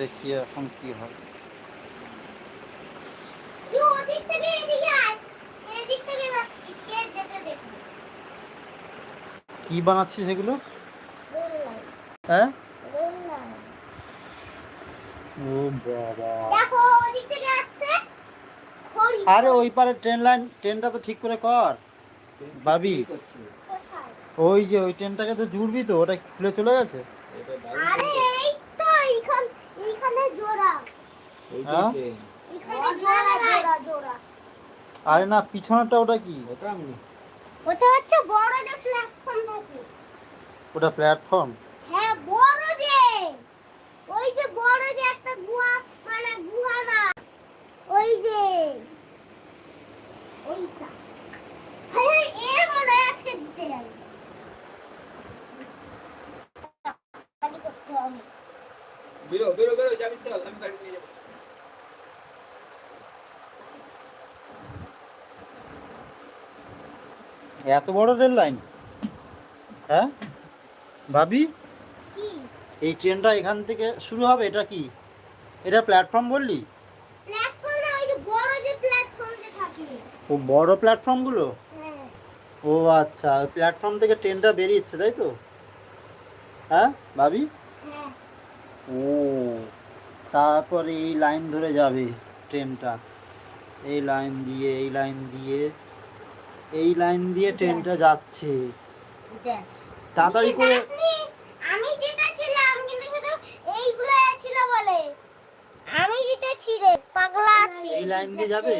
দেখি এখন কি হয়। কে যেতে দেখবি। কি বানাচ্ছিস সেগুলো হ্যাঁ? ও বাবা। দেখো ওদিক থেকে আসছে খড়ি। আরে ওই পারে ট্রেন লাইন ট্রেনটা তো ঠিক করে কর। ভাবি কোথায়? ওই যে ওই ট্রেনটাকে তো জুড়বি তো ওটা খুলে চলে গেছে। আরে এই তো এইখান এইখানে জোড়া হ্যাঁ এখানে জোড়া জোড়া জোড়া আরে না পিছনেরটা ওটা কি? ওটা হচ্ছে বড় যে প্ল্যাটফর্ম থাকে। ওটা প্ল্যাটফর্ম হ্যাঁ বড় যে। ওই যে বড় যে একটা গুহা মানে গুহা না ওই যে। ওইটা। হ্যাঁ এর মনে আজকে জিতে যাবে কালি করতে হবে বেরো বেরো বেরো যাবি চল আমি গাড়ি নিয়ে যাব। এত বড় রেল লাইন? হ্যাঁ? ভাবি? এই ট্রেনটা এখান থেকে শুরু হবে এটা কি? এটা প্ল্যাটফর্ম বললি? প্ল্যাটফর্ম না বড় প্ল্যাটফর্ম যে ও বড় প্ল্যাটফর্মগুলো হ্যাঁ। ও আচ্ছা ওই প্ল্যাটফর্ম থেকে ট্রেনটা বেরিয়েছে তাই তো? হ্যাঁ ভাবি? ও তারপরে এই লাইন ধরে যাবে ট্রেনটা। এই লাইন দিয়ে এই লাইন দিয়ে এই লাইন দিয়ে ট্রেনটা যাচ্ছে। তাড়াতাড়ি করে আমি যেটা ছিলাম কিন্তু শুধু এইগুলো ছিল বলে। আমি জিতেছি রে পাগলা আছি। এই লাইন দিয়ে যাবে?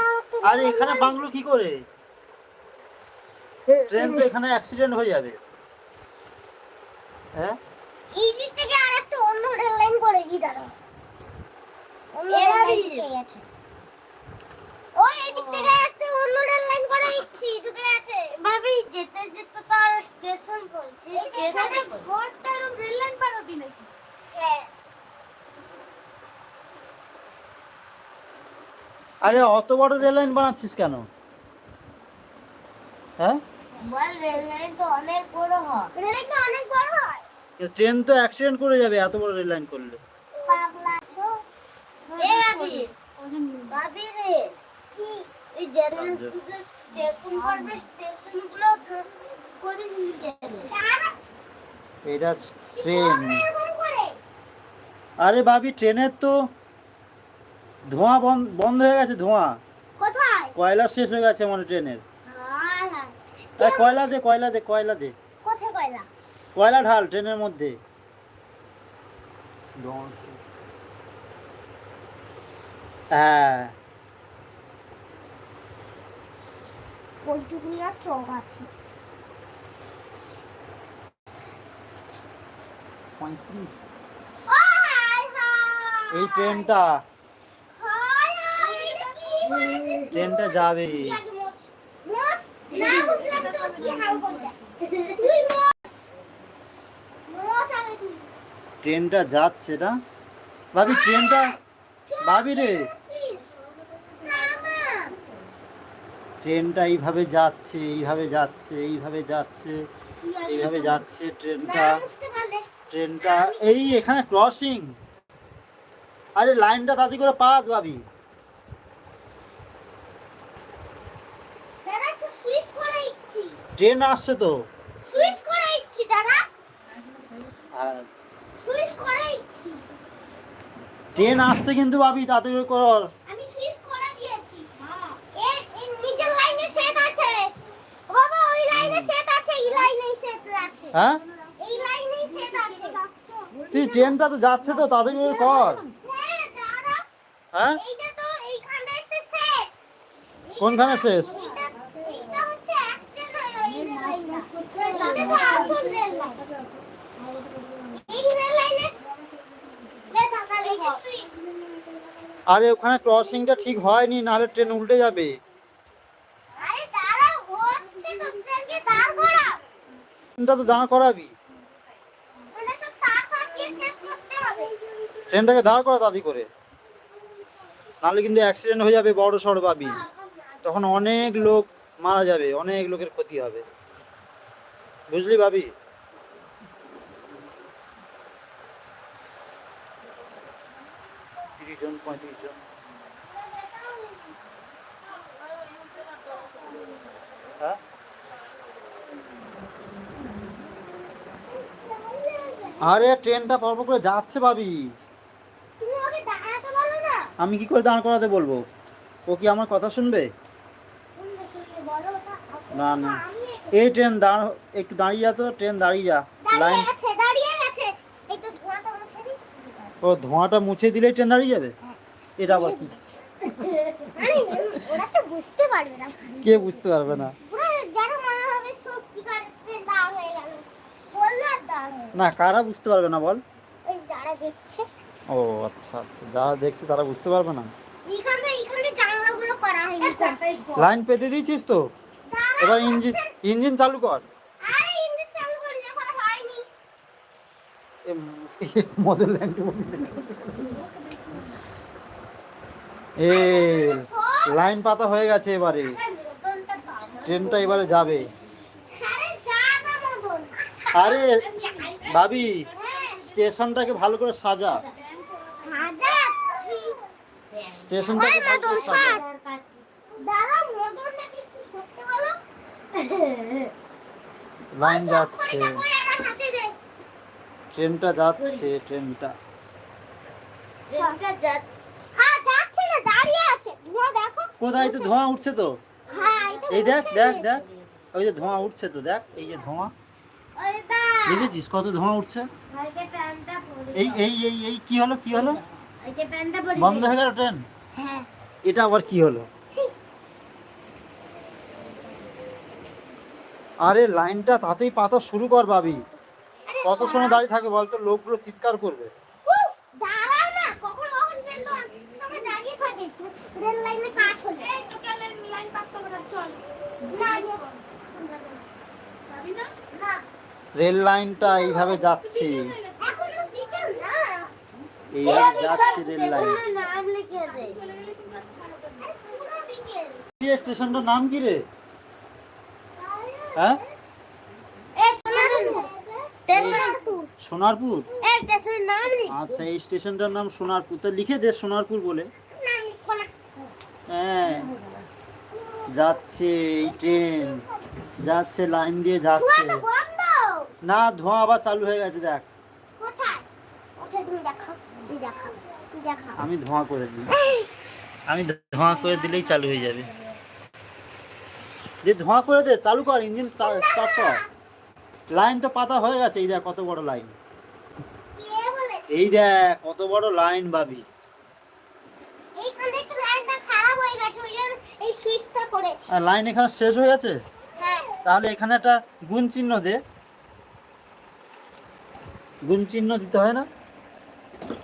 আর আরে এখানে বাংলো কি করে? ট্রেন তো এখানে অ্যাক্সিডেন্ট হয়ে যাবে। হ্যাঁ? এই দিক থেকে আর একটা অন্য রেল লাইন করেছি দাঁড়া অন্য রেল লাইন গেছে। ওই এই দিক থেকে একটা অন্য রেল লাইন করে দিচ্ছি ঢুকে গেছে। ভাবি যেতে যেতে তার স্টেশন পড়ছে এই যে রেল লাইন পারবি নাকি? হ্যাঁ। আরে অত বড় রেল লাইন বানাচ্ছিস কেন? হ্যাঁ? বল রেল লাইন তো অনেক বড় হয়। রেল লাইন তো অনেক বড় হয়। ট্রেন তো অ্যাক্সিডেন্ট করে যাবে এত বড় রেল লাইন করলে। এটা ট্রেন। আরে ভাবি ট্রেনের তো ধোঁয়া বন্ধ হয়ে গেছে ধোঁয়া। কয়লা শেষ হয়ে গেছে মানে ট্রেনের। কয়লা দে কয়লা দে কয়লা দে। কোথায় কয়লা? কয়লা ঢাল ট্রেনের মধ্যে হ্যাঁ আছে এই ট্রেনটা? ট্রেনটা যাবে তুই আগে মোচ। মোচ? না বুঝলাম তো কি হাল করবে। তুই মোচ। মোচ আগে তুই। ট্রেনটা যাচ্ছে না ভাবি ট্রেনটা ভাবি রে। ট্রেনটা এইভাবে যাচ্ছে এইভাবে যাচ্ছে এইভাবে যাচ্ছে এইভাবে যাচ্ছে ট্রেনটা ট্রেনটা এই এখানে ক্রসিং আরে লাইনটা তাড়াতাড়ি করে পাত ভাবি। ট্রেন আসছে তো সুইচ করে দিচ্ছি। হ্যাঁ, দিচ্ছি। ট্রেন আসছে কিন্তু ভাবি তাড়াতাড়ি কর আমি সুইচ করে দিয়েছি। এ এ নিচের লাইনে সেট আছে। বাবা, ওই লাইনে সেট আছে, এই লাইনেই সেট আছে। হ্যাঁ এই লাইনেই সেট আছে। তুই ট্রেনটা তো যাচ্ছে তো তাড়াতাড়ি করে হ্যাঁ, হ্যাঁ এইটা তো এইখানে এসে শেষ। কোনখানে শেষ এইটা হচ্ছে accident হয়ে তো আসল রেল লাইন। এই রেল লাইনে এই যে সুইচ। আরে ওখানে ক্রসিংটা ঠিক হয়নি নাহলে ট্রেন উল্টে যাবে। ট্রেনটা তো দাঁড় করাবি। মানে সব তার ফার দিয়ে set করতে হবে। ট্রেনটাকে দাঁড় করা তাড়াতাড়ি করে। নাহলে কিন্তু অ্যাক্সিডেন্ট হয়ে যাবে বড় সড় পাবি। তখন অনেক লোক মারা যাবে অনেক লোকের ক্ষতি হবে। বুঝলি ভাবি? তিরিশ জন পঁয়ত্রিশ জন। হ্যাঁ? আরে ট্রেনটা পর্ব করে যাচ্ছে ভাবি। তুমি ওকে দাঁড়াতে বলো না। আমি কি করে দাঁড় করাতে বলব? ও কি আমার কথা শুনবে। না না। এই ট্রেন দাঁড় একটু দাঁড়িয়ে যা তো ট্রেন দাঁড়িয়ে যা। লাইন দাঁড়িয়ে গেছে দাঁড়িয়ে গেছে এই তো ধোঁয়াটা মুছে দিই ও ধোঁয়াটা মুছে দিলেই ট্রেন দাঁড়িয়ে যাবে? এটা আবার কি? আরে ওরা তো বুঝতে পারবে না। কে বুঝতে পারবে না। না কারা বুঝতে পারবে না বল? ওই যারা দেখছে। ও আচ্ছা আচ্ছা যারা দেখছে তারা বুঝতে পারবে না। লাইন পেতে দিয়েছিস তো? এবার ইঞ্জিন ইঞ্জিন চালু কর আরে ইঞ্জিন চালু করে দেখো আর হয়নি মদের এ লাইন পাতা হয়ে গেছে এবারে। ট্রেনটা এবারে যাবে। আরে ভাবি স্টেশনটাকে ভালো করে সাজা। স্টেশনটাকে ভালো করে সাজা। লাইন যাচ্ছে ওইটা কই আমার হাতে দে ট্রেনটা যাচ্ছে ট্রেনটা। হ্যাঁ কোথায় তো ধোঁয়া উঠছে তো? হ্যাঁ এই দেখ দেখ দেখ। ওই যে ধোঁয়া উঠছে তো দেখ এই যে ধোঁয়া। দেখেছিস কত ধোঁয়া উঠছে? এই এই এই এই কি হলো কি হলো? বন্ধ হয়ে গেল ট্রেন? হ্যাঁ। এটা আবার কি হলো? আরে লাইনটা তাতেই পাতা শুরু কর ভাবি। কত সময় দাঁড়িয়ে থাকবে বলতো? লোকগুলো চিৎকার করবে। উফ, দাঁড়াও না কখন কখন ট্রেন তো অনেক সময় দাঁড়িয়ে থাকে। রেল লাইনে কাজ হলে না না রেল লাইনটা এইভাবে যাচ্ছে। এখন তো বিকেল না। এইভাবে যাচ্ছে রেল লাইন। নাম লিখে দে। আরে পুরো বিকেল। এই স্টেশনটার নাম কি রে? হ্যাঁ? সোনারপুর। লিখ। আচ্ছা এই স্টেশনটার নাম সোনারপুর। তো লিখে দে সোনারপুর বলে। হ্যাঁ যাচ্ছে এই ট্রেন। যাচ্ছে লাইন দিয়ে যাচ্ছে। না ধোঁয়া আবার চালু হয়ে গেছে দেখ। আমি ধোঁয়া করে দিই। আমি ধোঁয়া করে দিলেই চালু হয়ে যাবে। দে ধোঁয়া করে দে চালু কর ইঞ্জিন স্টার্ট কর। লাইন তো পাতা হয়ে গেছে এই দেখ কত বড় লাইন এই দেখ কত বড় লাইন ভাবি। খারাপ হয়ে লাইন এখানে শেষ হয়ে গেছে? হ্যাঁ। তাহলে এখানে একটা গুণ চিহ্ন দে। গুণ চিহ্ন দিতে হয় না?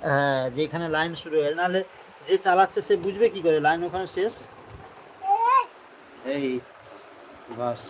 হ্যাঁ যে এখানে লাইন শুরু হয়ে নাহলে যে চালাচ্ছে সে বুঝবে কি করে লাইন ওখানে শেষ? এই, এই বাস।